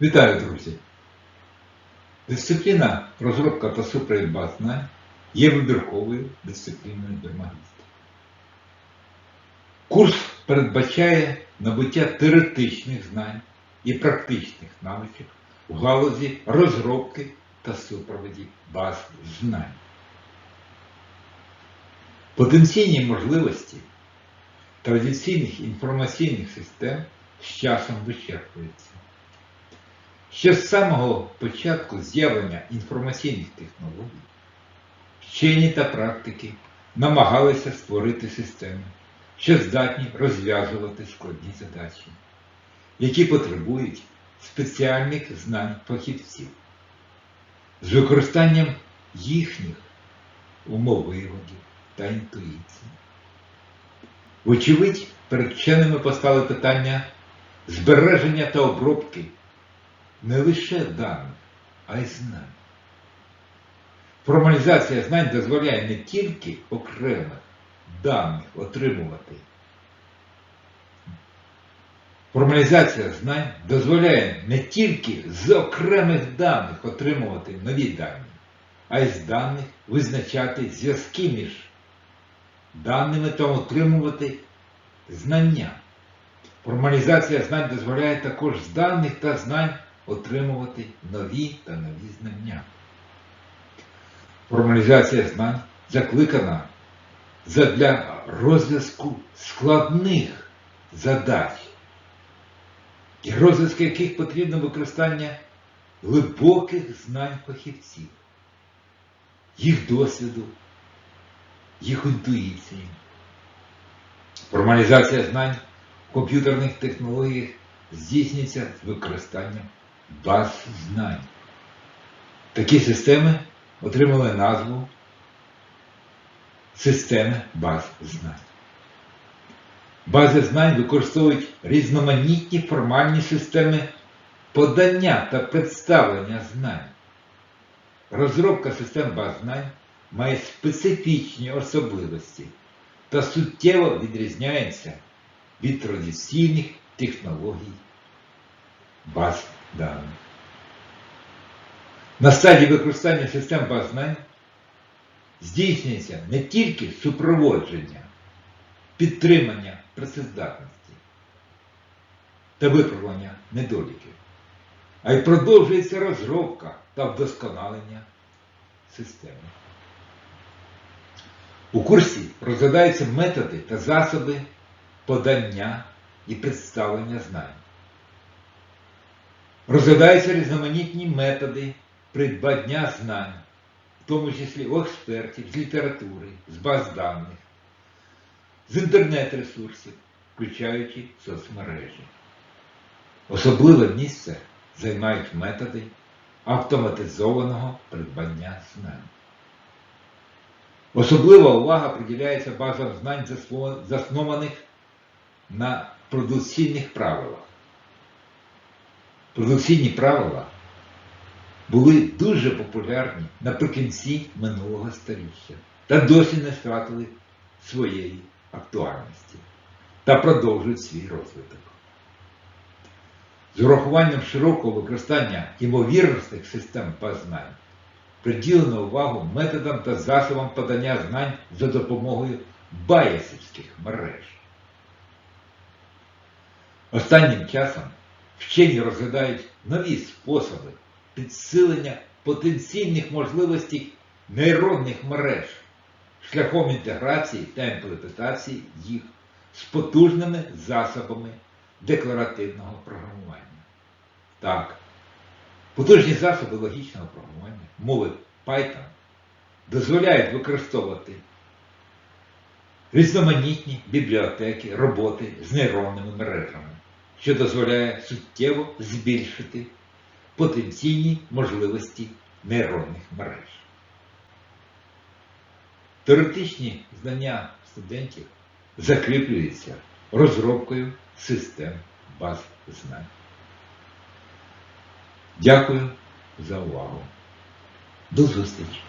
Вітаю, друзі! Дисципліна розробка та супровід знань є вибірковою дисципліною для. Курс передбачає набуття теоретичних знань і практичних навичок в галузі розробки та супроводі баз знань. Потенційні можливості традиційних інформаційних систем з часом вичерпуються. Ще з самого початку з'явлення інформаційних технологій вчені та практики намагалися створити системи, що здатні розв'язувати складні задачі, які потребують спеціальних знань фахівців з використанням їхніх умовиводів та інтуїції. Вочевидь, перед вченими постали питання збереження та обробки не лише даних, а й знань. Формалізація знань дозволяє не тільки окремих даних отримувати. Формалізація знань дозволяє не тільки з окремих даних отримувати нові дані, а й з даних визначати зв'язки між даними та отримувати знання. Формалізація знань дозволяє також з даних та знань отримувати нові та нові знання. Формалізація знань закликана задля розв'язку складних задач, і розв'язку яких потрібно використання глибоких знань фахівців, їх досвіду, їх інтуїції. Формалізація знань в комп'ютерних технологіях здійснюється з використанням баз знань. Такі системи отримали назву системи баз знань. Бази знань використовують різноманітні формальні системи подання та представлення знань. Розробка систем баз знань має специфічні особливості та суттєво відрізняється від традиційних технологій баз даних. На стадії використання систем баз знань здійснюється не тільки супроводження, підтримання працездатності та виправлення недоліків, а й продовжується розробка та вдосконалення системи. У курсі розглядаються методи та засоби подання і представлення знань. Розглядаються різноманітні методи придбання знань, в тому числі у експертів з літератури, з баз даних, з інтернет-ресурсів, включаючи соцмережі. Особливе місце займають методи автоматизованого придбання знань. Особлива увага приділяється базам знань, заснованих на продукційних правилах. Продукційні правила були дуже популярні наприкінці минулого століття та досі не втратили своєї актуальності та продовжують свій розвиток. З урахуванням широкого використання імовірностних систем баз знань приділено увагу методам та засобам подання знань за допомогою баясівських мереж. Останнім часом вчені розглядають нові способи підсилення потенційних можливостей нейронних мереж шляхом інтеграції та імплементації їх з потужними засобами декларативного програмування. Так, потужні засоби логічного програмування, мови Python, дозволяють використовувати різноманітні бібліотеки, роботи з нейронними мережами, що дозволяє суттєво збільшити потенційні можливості нейронних мереж. Теоретичні знання студентів закріплюються розробкою систем баз знань. Дякую за увагу. До зустрічі!